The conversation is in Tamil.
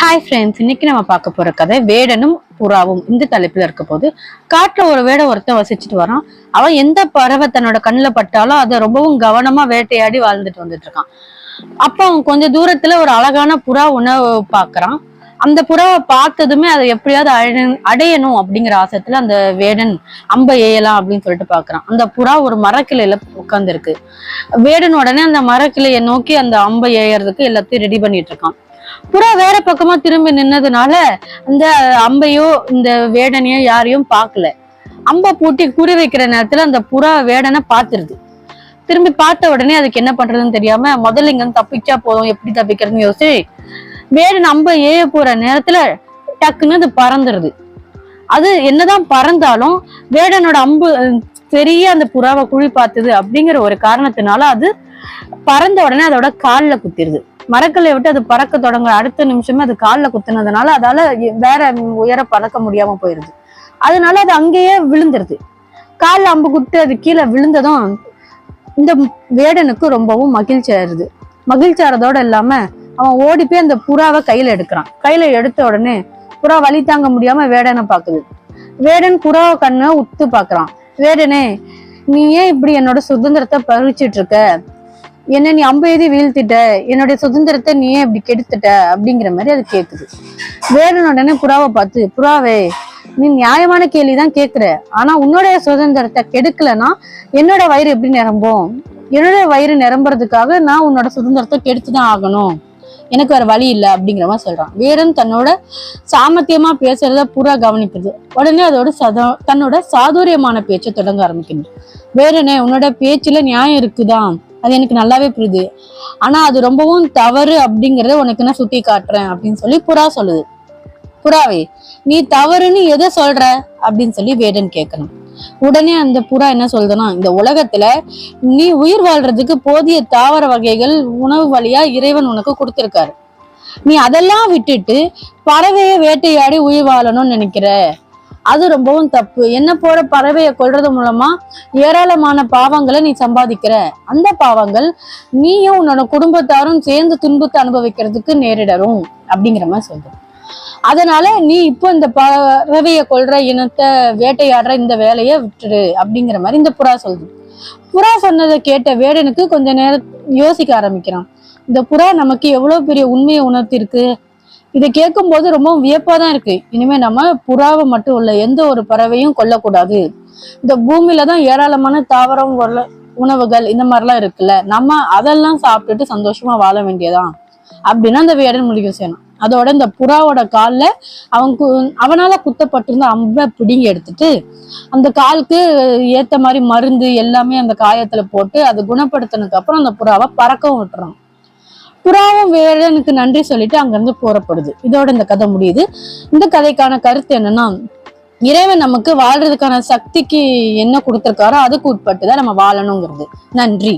ஹாய் ஃப்ரெண்ட்ஸ் இன்னைக்கு நம்ம பார்க்க போற கதை வேடனும் புறாவும் இந்த தலைப்புல இருக்க போது காட்டுல ஒரு வேட ஒருத்தன் வசிச்சுட்டு வரான். அவன் எந்த பறவை தன்னோட கண்ணுல பட்டாலும் அதை ரொம்பவும் கவனமா வேட்டையாடி வாழ்ந்துட்டு வந்துட்டு இருக்கான். அப்போ அவன் கொஞ்ச தூரத்துல ஒரு அழகான புறா உணவு பாக்குறான் அந்த புறாவை பார்த்ததுமே அதை எப்படியாவது அடைய- அடையணும் அப்படிங்கிற ஆசத்துல அந்த வேடன் அம்ப ஏயலாம் அப்படின்னு சொல்லிட்டு பாக்குறான் அந்த புறா ஒரு மரக்கிளையில உட்கார்ந்துருக்கு. வேடன் உடனே அந்த மரக்கிளையை நோக்கி அந்த அம்பை ஏயறதுக்கு எல்லாத்தையும் ரெடி பண்ணிட்டு இருக்கான். புறா வேற பக்கமா திரும்பி நின்னதுனால அந்த அம்பையோ இந்த வேடனையோ யாரையும் பார்க்கல. அம்பை பூட்டி குறி வைக்கிற நேரத்துல அந்த புறா வேடனை பார்த்துருது. திரும்பி பார்த்த உடனே அதுக்கு என்ன பண்றதுன்னு தெரியாம முதல்ல இங்க இருந்து தப்பிச்சா போதும் எப்படி தப்பிக்கிறதுன்னு யோசிச்சு வேடன் அம்ப ஏய போற நேரத்துல டக்குன்னு அது பறந்துருது. அது என்னதான் பறந்தாலும் வேடனோட அம்பு பெரிய சரியா அந்த புறாவை குழி பார்த்தது அப்படிங்கிற ஒரு காரணத்தினால அது பறந்த உடனே அதோட கால்ல குத்திருது. மரக்கல்லை விட்டு அது பறக்க தொடங்க அடுத்த நிமிஷமே அது கால்ல குத்துனதுனால அதால வேற உயர பறக்க முடியாம போயிருது. அதனால அது அங்கேயே விழுந்துருது. கால்ல அம்பு குட்டு அது கீழே விழுந்ததும் இந்த வேடனுக்கு ரொம்பவும் மகிழ்ச்சி ஆயிருது. மகிழ்ச்சி ஆறதோட இல்லாம அவன் ஓடி போய் அந்த புறாவை கையில எடுக்கிறான். கையில எடுத்த உடனே புறா வழி தாங்க முடியாம வேடனை பாக்குது வேடன் புறாவை கண்ணை உத்து பாக்குறான் வேடனே நீ ஏன் இப்படி என்னோட சுதந்திரத்தை பறிச்சிட்டு இருக்க? என்ன நீ அம்பு எழுதி வீழ்த்திட்ட? என்னுடைய சுதந்திரத்தை நீ ஏன் இப்படி கெடுத்துட்ட? அப்படிங்கிற மாதிரி அது கேக்குது. வேடன் உடனே புறாவை பார்த்து புறாவே நீ நியாயமான கேள்விதான் கேக்குற. ஆனா உன்னுடைய சுதந்திரத்தை கெடுக்கலன்னா என்னோட வயிறு எப்படி நிரம்பும்? என்னோட வயிறு நிரம்புறதுக்காக நான் உன்னோட சுதந்திரத்தை கெடுத்துதான் ஆகணும். எனக்கு வேற வழி இல்லை. அப்படிங்கிற மாதிரி சொல்றான். வேடன் தன்னோட சாமர்த்தியமா பேசுறத புறா கவனிக்குது உடனே அதோட சத தன்னோட சாதுரியமான பேச்சை தொடங்க ஆரம்பிக்கணும் வேறனே உன்னோட பேச்சுல நியாயம் இருக்குதான் அது எனக்கு நல்லாவே புரியுது. ஆனா அது ரொம்பவும் தவறு அப்படிங்கறத உனக்கு நான் சுட்டி காட்டுறேன் அப்படின்னு சொல்லி புறா சொல்லுது. புறாவே நீ தவறுன்னு எதை சொல்ற? அப்படின்னு சொல்லி வேடன் கேட்கணும். உடனே அந்த புறா என்ன சொல்றதுன்னா இந்த உலகத்துல நீ உயிர் வாழ்றதுக்கு போதிய தாவர வகைகள் உணவு வழியா இறைவன் உனக்கு கொடுத்திருக்காரு. நீ அதெல்லாம் விட்டுட்டு பறவையை வேட்டையாடி உயிர் வாழணும்னு நினைக்கிற? அது ரொம்பவும் தப்பு. என்ன போற பறவையை கொல்றது மூலமா ஏராளமான பாவங்களை நீ சம்பாதிக்கிற. அந்த பாவங்கள் நீயும் உன்னோட குடும்பத்தாரும் சேர்ந்து துன்பத்தை அனுபவிக்கிறதுக்கு நேரிடரும் அப்படிங்கிற மாதிரி சொல்ற அதனால நீ இப்போ இந்த பறவையை கொல்ற இனத்தை வேட்டையாடுற இந்த வேலையை விட்டுடு அப்படிங்கிற மாதிரி இந்த புறா சொல்லுது. புறா சொன்னதை கேட்ட வேடனுக்கு கொஞ்ச நேரம் யோசிக்க ஆரம்பிக்கிறான். இந்த புறா நமக்கு எவ்வளவு பெரிய உண்மையை உணர்த்திருக்கு? இதை கேட்கும்போது ரொம்ப வியப்பா தான் இருக்கு. இனிமே நம்ம புறாவை மட்டும் இல்ல எந்த ஒரு பறவையும் கொல்லக்கூடாது. இந்த பூமியில தான் ஏராளமான தாவரம் உணவுகள் இந்த மாதிரிலாம் இருக்குல்ல நம்ம அதெல்லாம் சாப்பிட்டுட்டு சந்தோஷமா வாழ வேண்டியதான் அப்படின்னா அந்த வேடன் முடிவு செய்யணும். அதோட இந்த புறாவோட கால்ல அவன் கு- அவனால குத்தப்பட்டிருந்த அம்பை பிடிங்கி எடுத்துட்டு அந்த காலுக்கு ஏத்த மாதிரி மருந்து எல்லாமே அந்த காயத்துல போட்டு அதை குணப்படுத்தினதுக்கு அப்புறம் அந்த புறாவை பறக்கவும் விட்டுறான் புறாவும் வேடனுக்கு நன்றி சொல்லிட்டு அங்கிருந்து போறப்படுது. இதோட இந்த கதை முடியுது. இந்த கதைக்கான கருத்து என்னன்னா இறைவன் நமக்கு வாழ்றதுக்கான சக்திக்கு என்ன கொடுத்துருக்காரோ அதுக்கு உட்பட்டு தான் நம்ம வாழணுங்கிறது. நன்றி.